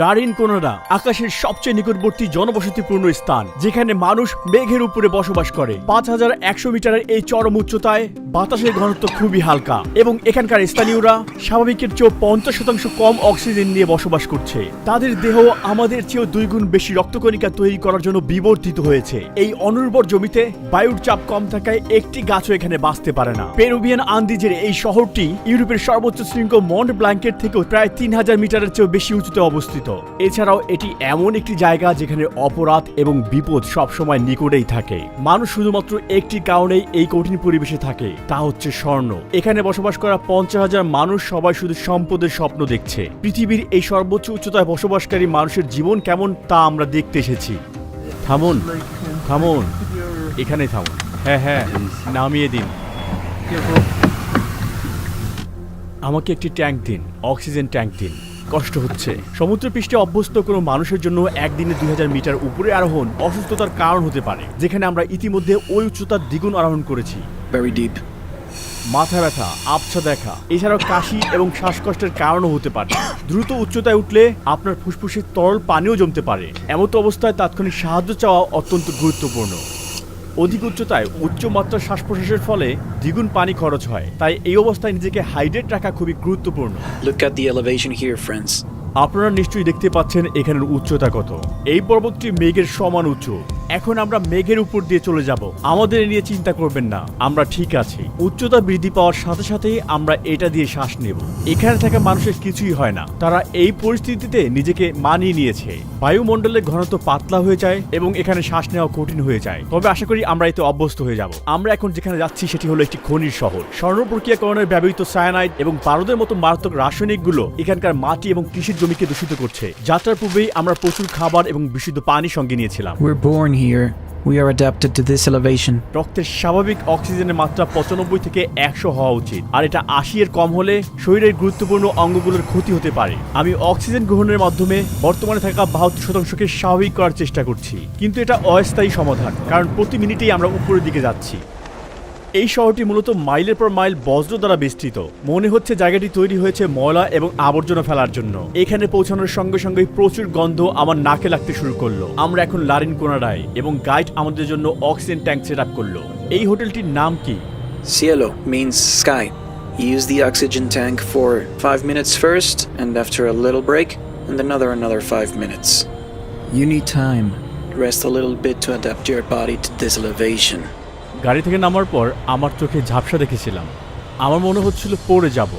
লারিন কোনাডা আকাশের সবচেয়ে নিকটবর্তী জনবসতিপূর্ণ স্থান, যেখানে মানুষ মেঘের উপরে বসবাস করে। পাঁচ হাজার একশো মিটারের এই চরম উচ্চতায় বাতাসের ঘনত্ব খুবই হালকা এবং এখানকার স্থানীয়রা স্বাভাবিকের চেয়েও পঞ্চাশ শতাংশ কম অক্সিজেন নিয়ে বসবাস করছে। তাদের দেহ আমাদের চেয়েও দুই গুণ বেশি রক্তকণিকা তৈরি করার জন্য বিবর্তিত হয়েছে। এই অনুর্বর জমিতে বায়ুর চাপ কম থাকায় একটি গাছও এখানে বাঁচতে পারে না। পেরুবিয়ান আন্দিজের এই শহরটি ইউরোপের সর্বোচ্চ শৃঙ্গ মন্ট ব্ল্যাঙ্কেট থেকেও প্রায় তিন হাজার মিটারের চেয়েও বেশি উঁচুতে অবস্থিত। এছাড়াও এটি এমন একটি জায়গা যেখানে অপরাধ এবং বিপদ সবসময় নিকটেই থাকে। মানুষ শুধুমাত্র একটি কারণেই এই কঠিন পরিবেশে থাকে, তা হচ্ছে স্বর্ণ। এখানে বসবাস করা পঞ্চাশ হাজার মানুষ সবাই শুধু সম্পদের স্বপ্ন দেখছে। পৃথিবীর এই সর্বোচ্চ উচ্চতায় বসবাসকারী মানুষের জীবন কেমন তা আমরা দেখতে এসেছি। থামুন থামুন। এখানে থামুন। হ্যাঁ হ্যাঁ নামিয়ে দিন। আমাকে একটি ট্যাঙ্ক দিন, অক্সিজেন ট্যাঙ্ক দিন। কষ্ট হচ্ছে। সমুদ্রপৃষ্ঠে অভ্যস্ত কোনো মানুষের জন্য একদিনে দুই হাজার মিটার উপরে আরোহণ অসুস্থতার কারণ হতে পারে যেখানে আমরা ইতিমধ্যে ওই উচ্চতার দ্বিগুণ আরোহণ করেছি. মাথা ব্যথা আবছা দেখা এছাড়াও কাশি এবং শ্বাসকষ্টের কারণও হতে পারে। দ্রুত উচ্চতায় উঠলে আপনার ফুসফুসে তরল পানিও জমতে পারে। এমত অবস্থায় তাৎক্ষণিক সাহায্য চাওয়া অত্যন্ত গুরুত্বপূর্ণ। অধিক উচ্চতায় উচ্চ মাত্রার শ্বাস প্রশ্বাসের ফলে দ্বিগুণ পানি খরচ হয়। তাই এই অবস্থায় নিজেকে হাইড্রেট রাখা খুবই গুরুত্বপূর্ণ। Look at the elevation here, friends. আপনারা নিশ্চয়ই দেখতে পাচ্ছেন এখানের উচ্চতা কত। এই পর্বতটি মেঘের সমান উঁচু। এখন আমরা মেঘের উপর দিয়ে চলে যাব। আমাদের নিয়ে চিন্তা করবেন না, আমরা ঠিক আছি। উচ্চতা বৃদ্ধি পাওয়ার সাথে সাথেই আমরা এটা দিয়ে শ্বাস নেব। এখানে থাকা মানুষের কিছুই হয় না। তারা এই পরিস্থিতিতে নিজেকে মানিয়ে নিয়েছে। বায়ুমণ্ডলের ঘনত্ব পাতলা হয়ে যায় এবং এখানে শ্বাস নেওয়া কঠিন হয়ে যায়। তবে আশা করি আমরা এতে অভ্যস্ত হয়ে যাব। আমরা এখন যেখানে যাচ্ছি সেটি হলো একটি খনির শহর। স্বর্ণ প্রক্রিয়াকরণের ব্যবহৃত সায়ানাইড এবং পারদের মতো মারাত্মক রাসায়নিকগুলো এখানকার মাটি এবং কৃষির জমিকে দূষিত করছে। যাত্রার পূর্বেই আমরা প্রচুর খাবার এবং বিশুদ্ধ পানি সঙ্গে নিয়েছিলাম। Here. We are adapted to this elevation. রক্তের স্বাভাবিক অক্সিজেনের মাত্রা পঁচানব্বই থেকে একশো হওয়া উচিত আর এটা আশি এর কম হলে শরীরের গুরুত্বপূর্ণ অঙ্গগুলোর ক্ষতি হতে পারে আমি অক্সিজেন গ্রহণের মাধ্যমে বর্তমানে থাকা বাহাত্তর শতাংশকে স্বাভাবিক করার চেষ্টা করছি কিন্তু এটা অস্থায়ী সমাধান, কারণ প্রতি মিনিটেই আমরা উপরের দিকে যাচ্ছি এই শহরটি মূলত মাইলের পর মাইল বজ্র দ্বারা বিস্তৃত। মনে হচ্ছে জায়গাটি তৈরি হয়েছে ময়লা এবং আবর্জনা ফেলার জন্য। এখানে পৌঁছানোর সঙ্গে সঙ্গে প্রচুর গন্ধ আমার নাকে লাগতে শুরু করল। আমরা এখন লারিন কোনারাই এবং গাইড আমাদের জন্য অক্সিজেন ট্যাঙ্ক সেট আপ করল। এই হোটেলটির নাম কি? Cielo means sky use the oxygen tank for five minutes first and after a little break and another another five minutes you need time rest a little bit to adapt your body to this elevation. গাড়ি থেকে নামার পর আমার চোখে ঝাপসা দেখেছিলাম। আমার মনে হচ্ছিল পড়ে যাব।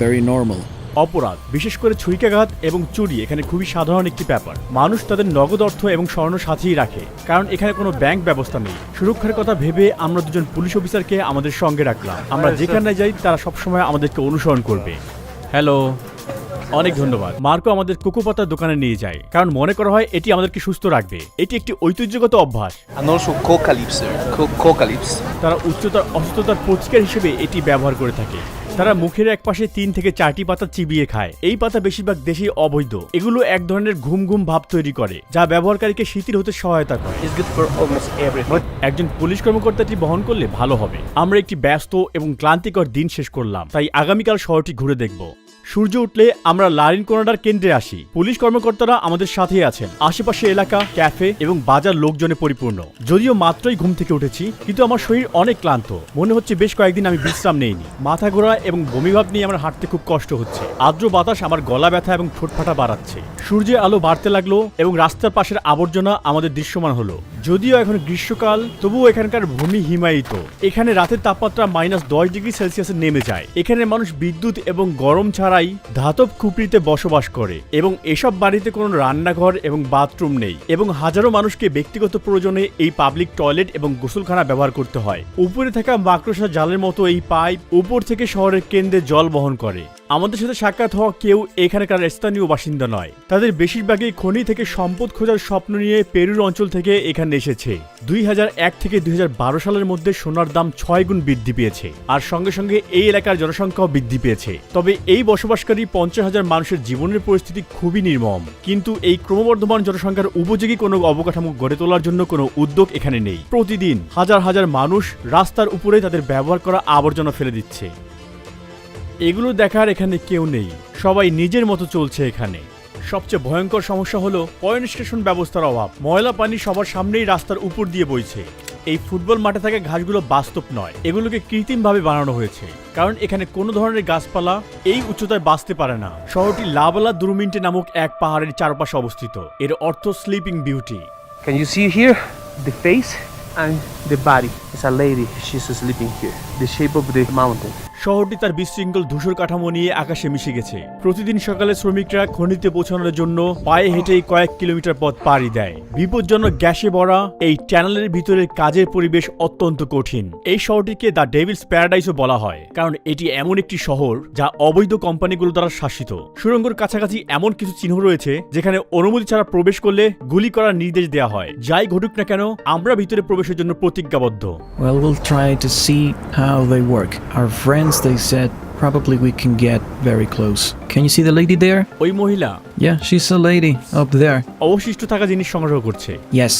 Very নর্মাল অপরাধ বিশেষ করে ছুরিকাঘাত এবং চুরি এখানে খুবই সাধারণ একটি ব্যাপার। মানুষ তাদের নগদ অর্থ এবং স্বর্ণ সাথেই রাখে কারণ এখানে কোনো ব্যাংক ব্যবস্থা নেই। সুরক্ষার কথা ভেবে আমরা দুজন পুলিশ অফিসারকে আমাদের সঙ্গে রাখলাম। আমরা যেখানে যাই তারা সবসময় আমাদেরকে অনুসরণ করবে। হ্যালো অনেক ধন্যবাদ। মার্কো আমাদের কোকো পাতার দোকানে নিয়ে যায় কারণ মনে করা হয় এটি আমাদেরকে সুস্থ রাখবে। এটি একটি ঐতিহ্যগত অভ্যাস. তারা উচ্চতার অসুস্থতার প্রতিকার হিসেবে এটি ব্যবহার করে থাকে। তারা মুখের এক পাশে তিন থেকে চারটি পাতা চিবিয়ে খায়। এই পাতা বেশিরভাগ দেশে অবৈধ। এগুলো এক ধরনের ঘুম ঘুম ভাব তৈরি করে যা ব্যবহারকারীকে শিথিল হতে সহায়তা করে. একজন পুলিশ কর্মকর্তাটি বহন করলে ভালো হবে। আমরা একটি ব্যস্ত এবং ক্লান্তিকর দিন শেষ করলাম তাই আগামীকাল শহরটি ঘুরে দেখব। সূর্য উঠলে আমরা লারিন কোনাডার কেন্দ্রে আসি। পুলিশ কর্মকর্তারা আমাদের সাথেই আছেন। আশেপাশে এলাকা, ক্যাফে এবং বাজার লোকজনে পরিপূর্ণ। যদিও মাত্রই ঘুম থেকে উঠেছি, কিন্তু আমার শরীর অনেক ক্লান্ত। মনে হচ্ছে বেশ কয়েকদিন আমি বিশ্রাম নেইনি। মাথা ঘোরা এবং বমিভাব নিয়ে আমার হাঁটতে খুব কষ্ট হচ্ছে। আর্দ্র বাতাস আমার গলা ব্যথা এবং ঠোঁট ফাটা বাড়াচ্ছে। সূর্যের আলো বাড়তে লাগল এবং রাস্তার পাশের আবর্জনা আমাদের দৃশ্যমান হলো। যদিও এখন গ্রীষ্মকাল, তবুও এখানকার ভূমি হিমায়িত। এখানে রাতের তাপমাত্রা মাইনাস দশ ডিগ্রি সেলসিয়াসে নেমে যায়। এখানে মানুষ বিদ্যুৎ এবং গরম ছাড়াই ধাতব খুপড়িতে বসবাস করে এবং এসব বাড়িতে কোনো রান্নাঘর এবং বাথরুম নেই এবং হাজারো মানুষকে ব্যক্তিগত প্রয়োজনে এই পাবলিক টয়লেট এবং গোসলখানা ব্যবহার করতে হয়। উপরে থাকা মাকড়সা জালের মতো এই পাইপ উপর থেকে শহরের কেন্দ্রে জল বহন করে। আমাদের সাথে সাক্ষাৎ হওয়া কেউ এখানকার স্থানীয় বাসিন্দা নয়। তাদের বেশিরভাগই খনি থেকে সম্পদ খোঁজার স্বপ্ন নিয়ে পেরুর অঞ্চল থেকে এখানে এসেছে। দুই থেকে দুই হাজার বারো সালের মধ্যে সোনার দাম ছয় গুণ বৃদ্ধি পেয়েছে। আর সঙ্গে সঙ্গে এই এলাকার জনসংখ্যাও বৃদ্ধি পেয়েছে। তবে এই বসবাসকারী পঞ্চাশ হাজার মানুষের জীবনের পরিস্থিতি খুবই নির্মম। কিন্তু এই ক্রমবর্ধমান জনসংখ্যার উপযোগী কোনো অবকাঠামো গড়ে তোলার জন্য কোনো উদ্যোগ এখানে নেই। প্রতিদিন হাজার হাজার মানুষ রাস্তার উপরে তাদের ব্যবহার করা আবর্জনা ফেলে দিচ্ছে। এগুলো দেখার এখানে কেউ নেই। সবাই নিজের মতো চলছে এখানে। সবচেয়ে ভয়ঙ্কর সমস্যা হলো পয়েন্ট স্টেশন ব্যবস্থার অভাব। ময়লা পানি সবার সামনেই রাস্তার উপর দিয়ে বইছে। এই ফুটবল মাঠে থাকা ঘাসগুলো বাস্তব নয় এগুলোকে কৃত্রিমভাবে বানানো হয়েছে কারণ এখানে কোনো ধরনের গাছপালা এই উচ্চতায় বাঁচতে পারে না শহরটি লাবালা দুরুমিন্টে নামক এক পাহাড়ের চারপাশে অবস্থিত এর অর্থ sleeping beauty Can you see here the face and the body? It's a lady. She's sleeping here. The shape of the mountain. শহরটি তার বিশৃঙ্খল ধূসর কাঠামো নিয়ে আকাশে মিশে গেছে। প্রতিদিন সকালে শ্রমিকরা খনিতে পৌঁছানোর জন্য পায়ে হেঁটেই কয়েক কিলোমিটার পথ পাড়ি দেয়। বিপজ্জনক গ্যাসে ভরা এই ট্যানেলের ভিতরে কাজের পরিবেশ অত্যন্ত কঠিন। এই শহরটিকে দ্য ডেভিলস প্যারাডাইসও বলা হয় কারণ এটি এমন একটি শহর যা অবৈধ কোম্পানিগুলো দ্বারা শাসিত। সুড়ঙ্গর কাছাকাছি এমন কিছু চিহ্ন রয়েছে যেখানে অনুমতি ছাড়া প্রবেশ করলে গুলি করার নির্দেশ দেওয়া হয়। যাই ঘটুক না কেন আমরা ভিতরে প্রবেশের জন্য প্রতিজ্ঞাবদ্ধ। Well, we'll try to see how they work. Our friends, they said, probably we can get very close. Can you see the lady there? ওই মহিলা Yeah, she's a lady up there. অবশিষ্ট থাকা জিনিস সংগ্রহ করছে Yes.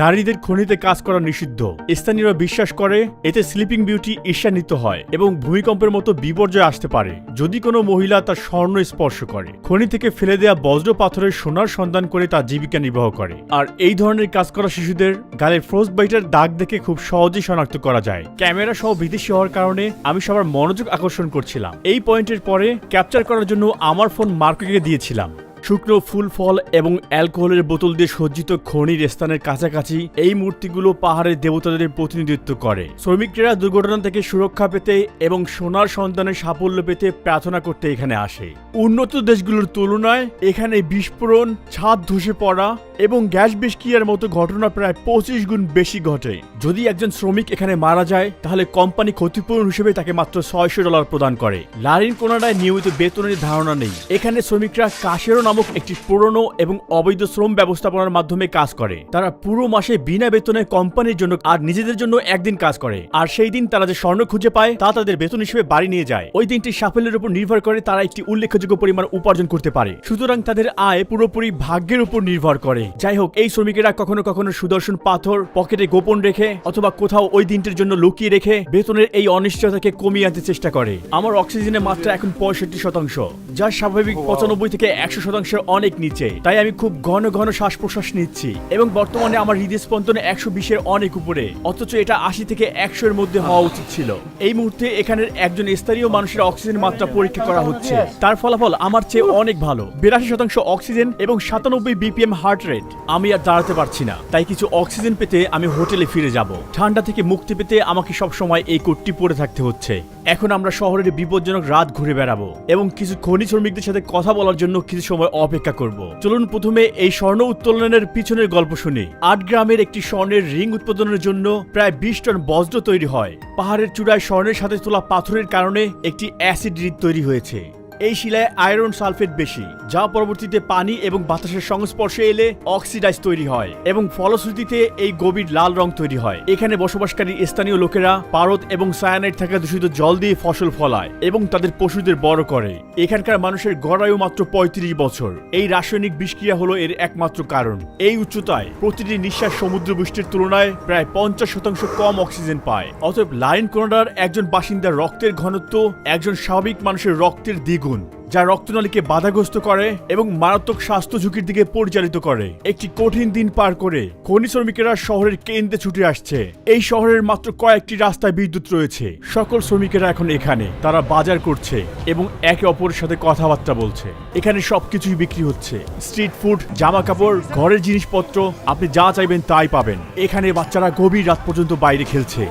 নারীদের খনিতে কাজ করা নিষিদ্ধ স্থানীয়রা বিশ্বাস করে এতে স্লিপিং বিউটি ঈর্ষান্বিত হয় এবং ভূমিকম্পের মতো বিপর্যয় আসতে পারে যদি কোনো মহিলা তার স্বর্ণ স্পর্শ করে খনি থেকে ফেলে দেয়া বজ্র পাথরের সোনার সন্ধান করে তার জীবিকা নির্বাহ করে আর এই ধরনের কাজ করা শিশুদের গালে ফ্রোস্ট বাইটের দাগ দেখে খুব সহজেই শনাক্ত করা যায় ক্যামেরা সহ বিদেশি হওয়ার কারণে আমি সবার মনোযোগ আকর্ষণ করছিলাম এই পয়েন্টের পরে ক্যাপচার করার জন্য আমার ফোন মার্কেটে দিয়েছিলাম। শুকনো ফুল, ফল এবং অ্যালকোহলের বোতল দিয়ে সজ্জিত খনির স্থানের কাছাকাছি এই মূর্তিগুলো পাহাড়ের দেবতাদের প্রতিনিধিত্ব করে। শ্রমিকরা দুর্ঘটনা থেকে সুরক্ষা পেতে এবং সোনার সন্তানের সাফল্য পেতে প্রার্থনা করতে এখানে আসে। উন্নত দেশগুলোর তুলনায় এখানে বিস্ফোরণ, ছাদ ধসে পড়া এবং গ্যাস বিস্কিয়ার মতো ঘটনা প্রায় পঁচিশ গুণ বেশি ঘটে। যদি একজন শ্রমিক এখানে মারা যায়, তাহলে কোম্পানি ক্ষতিপূরণ হিসেবে তাকে মাত্র ছয়শো ডলার প্রদান করে। লারিন কোনাডায় নিয়মিত বেতনের ধারণা নেই। এখানে শ্রমিকরা কাশেরো নামক একটি পুরনো এবং অবৈধ শ্রম ব্যবস্থাপনার মাধ্যমে কাজ করে। তারা পুরো মাসে বিনা বেতনে কোম্পানির জন্য আর নিজেদের জন্য একদিন কাজ করে। আর সেই দিন তারা যে স্বর্ণ খুঁজে পায়, তা তাদের বেতন হিসেবে বাড়ি নিয়ে যায়। ওই দিনটি সাফল্যের উপর নির্ভর করে তারা একটি উল্লেখযোগ্য পরিমাণ উপার্জন করতে পারে। সুতরাং তাদের আয় পুরোপুরি ভাগ্যের উপর নির্ভর করে। যাই হোক, এই শ্রমিকেরা কখনো কখনো সুদর্শন পাথর পকেটে গোপন রেখে অথবা কোথাও ওই দিনটির জন্য লুকিয়ে রেখে বেতনের এই অনিশ্চয়তাকে কমিয়ে আনতে চেষ্টা করে। আমার অক্সিজেনের মাত্রা এখন পঁয়ষট্টি শতাংশ, যা স্বাভাবিক পঁচানব্বই থেকে একশো শতাংশের অনেক নিচে, তাই আমি খুব ঘন ঘন শ্বাস প্রশ্বাস নিচ্ছি। এবং বর্তমানে আমার হৃদয় স্পন্দনে একশো বিশের অনেক উপরে, অথচ এটা আশি থেকে একশো এর মধ্যে হওয়া উচিত ছিল। এই মুহূর্তে এখানের একজন স্থানীয় মানুষের অক্সিজেন মাত্রা পরীক্ষা করা হচ্ছে। তার ফলাফল আমার চেয়ে অনেক ভালো। বিরাশি শতাংশ অক্সিজেন এবং সাতানব্বই বিপিএম হার্ট রেট। আমি আর দাঁড়াতে পারছি না। তাই কিছু অক্সিজেন পেতে আমি হোটেলে ফিরে যাব। ঠান্ডা থেকে মুক্তি পেতে আমাকে সব সময় এই কোটটি পরে থাকতে হচ্ছে। এখন আমরা শহরের বিপজ্জনক রাত ঘুরে বেড়াবো। এবং কিছু খনি শ্রমিকদের সাথে কথা বলার জন্য কিছু সময় অপেক্ষা করব। চলুন প্রথমে এই স্বর্ণ উত্তোলনের পিছনের গল্প শুনি। আট গ্রামের একটি স্বর্ণের রিং উৎপাদনের জন্য প্রায় বিশ টন বজ্র তৈরি হয়। পাহাড়ের চূড়ায় স্বর্ণের সাথে তোলা পাথরের কারণে একটি অ্যাসিড রিদ তৈরি হয়েছে। এই শিলায় আয়রন সালফেট বেশি, যা পরবর্তীতে পানি এবং বাতাসের সংস্পর্শে এলে অক্সিডাইজ তৈরি হয় এবং ফলশ্রুতিতে এই গভীর লাল রং তৈরি হয়। এখানে বসবাসকারী স্থানীয় লোকেরা পারদ এবং সায়ানাইড থাকা দূষিত জল দিয়ে ফসল ফলায় এবং তাদের পশুদের বড় করে। এখানকার মানুষের গড়ায়ু মাত্র পঁয়ত্রিশ বছর। এই রাসায়নিক বিষক্রিয়া হলো এর একমাত্র কারণ। এই উচ্চতায় প্রতিটি নিঃশ্বাস সমুদ্র বৃষ্টির তুলনায় প্রায় পঞ্চাশ শতাংশ কম অক্সিজেন পায়। অতএব লাইন কোনাডার একজন বাসিন্দার রক্তের ঘনত্ব, একজন স্বাভাবিক মানুষের রক্তের দ্বিগুণ। যা রক্তনালীকে বাধাগ্রস্ত করে এবং মারাত্মক স্বাস্থ্য ঝুঁকির দিকে পরিচালিত করে। একটি কঠিন দিন পার করে খনি শ্রমিকেরা শহরের কেন্দ্রে ছুটে আসছে। এই শহরের মাত্র কয়েকটি রাস্তায় বিদ্যুৎ রয়েছে। সকল শ্রমিকেরা এখন এখানে। তারা বাজার করছে এবং একে অপরের সাথে কথাবার্তা বলছে। এখানে সবকিছুই বিক্রি হচ্ছে। স্ট্রিট ফুড জামা কাপড় ঘরের জিনিসপত্র, আপনি যা চাইবেন তাই পাবেন। এখানে বাচ্চারা গভীর রাত পর্যন্ত বাইরে খেলছে।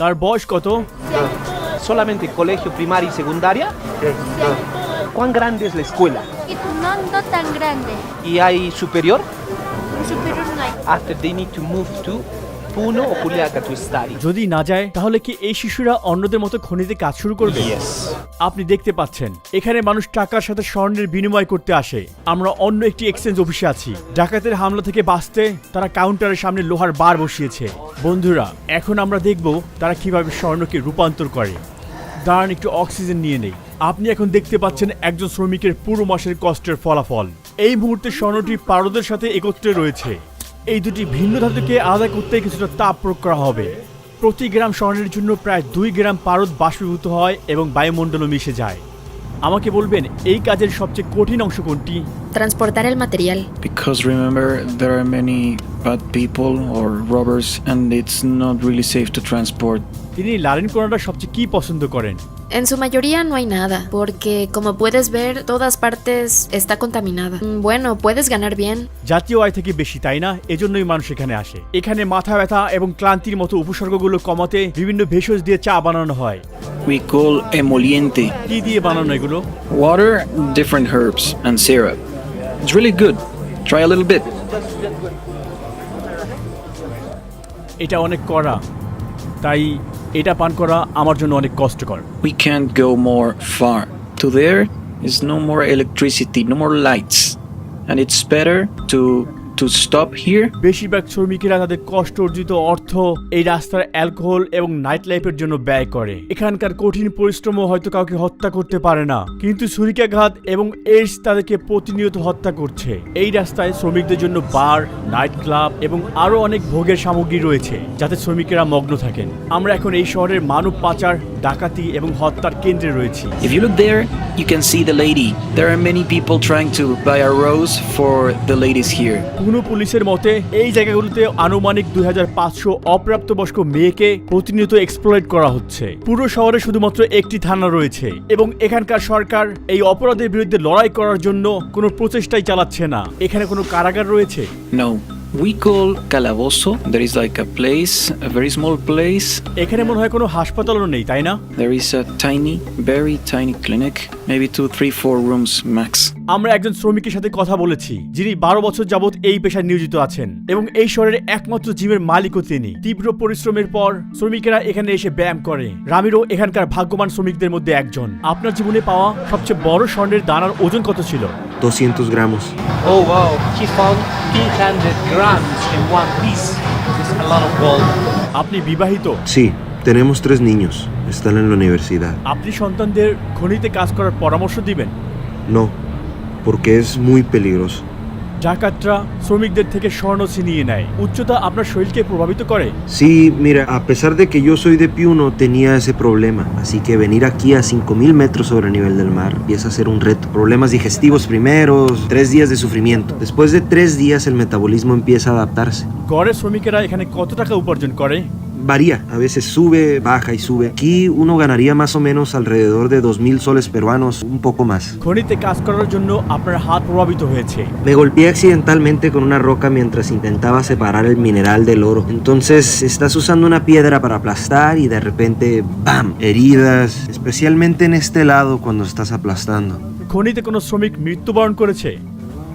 Oh my god! Oh, los argentanos. তার বয়স কত Solamente colegio primaria y secundaria. ¿Cuán grande es la escuela? Y no, no tan grande. ¿Y hay superior? Superior no hay. After they need to move to To study. যদি না যায় তাহলে কি এই শিশুরা অন্যদের মতো খনিতে কাজ শুরু করবে. আপনি দেখতে পাচ্ছেন এখানে মানুষ টাকার সাথে স্বর্ণের বিনিময় করতে আসে। আমরা অন্য একটি এক্সচেঞ্জ অফিসে আছি। ডাকাতের হামলা থেকে বাঁচতে তারা কাউন্টারের সামনে লোহার বার বসিয়েছে। বন্ধুরা এখন আমরা দেখব তারা কীভাবে স্বর্ণকে রূপান্তর করে। দাঁড়ান একটু অক্সিজেন নিয়ে নেই। আপনি এখন দেখতে পাচ্ছেন একজন শ্রমিকের পুরো মাসের কষ্টের ফলাফল। এই মুহূর্তে স্বর্ণটি পারদের সাথে একত্রে রয়েছে। এই দুটি ভিন্ন ধাতুকে আলাদা করতে কিছুটা তাপ প্রয়োগ করা হবে প্রতি গ্রাম স্বর্ণের জন্য প্রায় দুই গ্রাম পারদ বাষ্পীভূত হয় এবং বায়ুমণ্ডলে মিশে যায় আমাকে বলবেন এই কাজের সবচেয়ে কঠিন অংশ কোনটি Transportar el material. Because remember, there are many bad people or robbers, and it's not really safe to transport. তিনি লারেন কোনাডা সবচেয়ে কি পছন্দ করেন En su mayoría no hay nada, porque como puedes ver, todas partes está contaminada. Mm, Bueno, puedes ganar bien. জাতীয় আয় থেকে বেশি তাই না এজন্যই মানুষ এখানে আসে এখানে মাথা ব্যথা এবং ক্লান্তির মতো উপসর্গগুলো কমাতে বিভিন্ন ভেষজ দিয়ে চা বানানো হয় We call emoliente কি দিয়ে বানানো এগুলো water, different herbs, and syrup. It's really good. Try a little bit. এটা অনেক কড়া তাই এটা পান করা আমার জন্য অনেক কষ্টকর We can't go more far. To there is no more electricity, no more lights. And it's better to to stop here? বেশিরভাগ শ্রমিকেরা তাদের কষ্ট অর্জিত অর্থ এই রাস্তার অ্যালকোহল এবং নাইট লাইফের জন্য ব্যয় করে। এখানকার কঠিন পরিশ্রমও হয়তো কাউকে হত্যা করতে পারে না। কিন্তু ছুরিকাঘাত এবং এইডস তাদেরকে প্রতিনিয়ত হত্যা করছে। এই রাস্তায় শ্রমিকদের জন্য বার নাইট ক্লাব এবং আরও অনেক ভোগের সামগ্রী রয়েছে যাতে শ্রমিকেরা মগ্ন থাকেন। আমরা এখন এই শহরের মানব পাচার ডাকাতি এবং হত্যার কেন্দ্রে রয়েছি। If you look there, you can see the lady. There are many people trying to buy a rose for the ladies here. কোনো পুলিশের মতে এই জায়গাগুলোতে আনুমানিক দুই হাজার পাঁচশো অপ্রাপ্তবয়স্ক মেয়েকে প্রতিনিয়ত এক্সপ্লয়েট করা হচ্ছে পুরো শহরে শুধুমাত্র একটি থানা রয়েছে এবং এখানকার সরকার এই অপরাধের বিরুদ্ধে লড়াই করার জন্য কোনো প্রচেষ্টাই চালাচ্ছে না এখানে কোনো কারাগার রয়েছে No. We call Calabozo. There is like a place, a very small place. এখানে মনে হয় কোনো হাসপাতালও নেই তাই না There is a tiny, very tiny clinic. Maybe two, three, four rooms max. আমরা একজন শ্রমিকের সাথে কথা বলেছি যিনি বারো বছর যাবৎ এই পেশায় নিয়োজিত আছেন এবং এই শহরের একমাত্র জিমের মালিকও তিনি তীব্র পরিশ্রমের পর শ্রমিকেরা এখানে এসে ব্যায়াম করে রামিরও এখানকার ভাগ্যবান শ্রমিকদের মধ্যে একজন আপনার জীবনে পাওয়া সবচেয়ে বড় স্বর্ণের দানার ওজন কত ছিল 200 gramos. Oh wow, he found 300 grams in one piece. It's a lot of gold. আপনি বিবাহিত Sí, tenemos tres niños. Están en la universidad. আপনি সন্তানদের খনিতে কাজ করার পরামর্শ দিবেন No, porque es muy peligroso. ডাকাতরা শ্রমিকদের থেকে স্বর্ণ ছিনিয়ে নেয় উচ্চতা আপনার শরীরকে প্রভাবিত করে Sí, mira, a pesar de que yo soy de Piuno, tenía ese problema. Así que venir aquí a 5000 metros sobre el nivel del mar empieza a ser un reto. Problemas digestivos primeros, tres días de sufrimiento. Después de tres días el metabolismo empieza a adaptarse. গড়ে শ্রমিকেরা এখানে কত টাকা উপার্জন করে Varía, a veces sube, baja y sube. Aquí uno ganaría más o menos alrededor de 2000 soles peruanos, un poco más. খনিতে কাজ করার জন্য আপনার হাত প্রভাবিত হয়েছে Me golpeé accidentalmente con una roca mientras intentaba separar el mineral del oro. Entonces estás usando una piedra para aplastar y de repente ¡bam! Heridas, especialmente en este lado cuando estás aplastando. খনিতে কোনো শ্রমিক মৃত্যুবরণ করেছে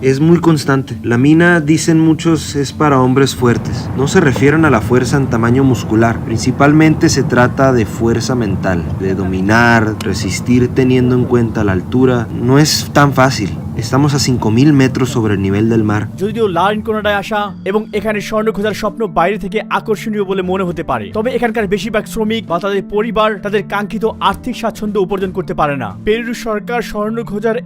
es muy constante. La mina, dicen muchos, es para hombres fuertes. No se refieren a la fuerza en tamaño muscular. Principalmente se trata de fuerza mental, de dominar, resistir teniendo en cuenta la altura. No es tan fácil. Estamos a 5.000 metros sobre el nivel del mar. যদিও লারিন কোনাডায় আসা এবং এখানে স্বর্ণ স্বপ্ন বাইরে থেকে আকর্ষণীয় বলে মনে হতে পারে, তবে এখানকার বেশিরভাগ শ্রমিক বা তাদের পরিবার তাদের কাঙ্ক্ষিত আর্থিক স্বাচ্ছন্দ্য উপার্জন করতে পারে না। পেরু সরকার স্বর্ণ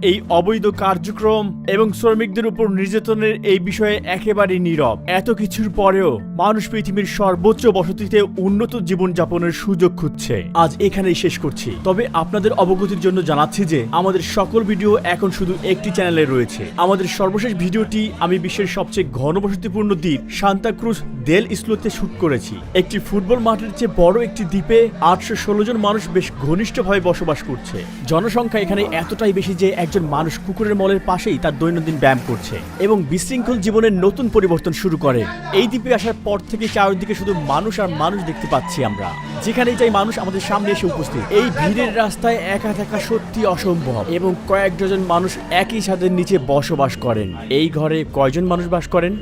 এই অবৈধ কার্যক্রম এবং শ্রমিকদের উপর নির্যাতনের এই বিষয়ে একেবারেই নীরব। এত কিছুর পরেও মানুষ পৃথিবীর সর্বোচ্চ বসতিতে উন্নত জীবনযাপনের সুযোগ খুঁজছে। আজ এখানেই শেষ করছি। তবে আপনাদের অবগতির জন্য জানাচ্ছি যে আমাদের সকল ভিডিও এখন শুধু একটি চ্যানেলে রয়েছে। আমাদের সর্বশেষ ভিডিওটি আমি বিশ্বের সবচেয়ে ঘনবসতিপূর্ণ দ্বীপ সান্তাক্রুজ দেল ইসলোতে শুট করেছি। একটি ফুটবল মাঠের চেয়ে বড় একটি দ্বীপে আটশো ষোলো জন মানুষ বেশ ঘনিষ্ঠভাবে বসবাস করছে। জনসংখ্যা এখানে এতটাই বেশি যে একজন মানুষ কুকুরের মলের পাশেই তার দৈনন্দিন ব্যায়াম করছে এবং বিশৃঙ্খল জীবনের নতুন পরিবর্তন শুরু করে। এই দ্বীপে আসার পর থেকে চারিদিকে শুধু মানুষ আর মানুষ দেখতে পাচ্ছি আমরা। যেখানেই যাই মানুষ আমাদের সামনে এসে উপস্থিত। এই ভিড়ের রাস্তায় একা থাকা সত্যি অসম্ভব এবং কয়েক ডজন মানুষ একই ছাদের নিচে বসবাস করেন। এই ঘরে কয়জন মানুষ বাস করেন?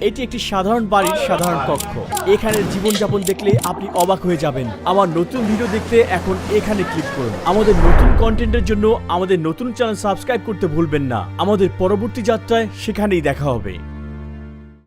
এটি একটি সাধারণ বাড়ির সাধারণ কক্ষ। এখানে জীবনযাপন দেখলে আপনি অবাক হয়ে যাবেন। আমার নতুন ভিডিও দেখতে এখন এখানে ক্লিক করুন। আমাদের নতুন কন্টেন্টের জন্য আমাদের নতুন চ্যানেল সাবস্ক্রাইব করতে ভুলবেন না। আমাদের পরবর্তী যাত্রায় সেখানেই দেখা হবে।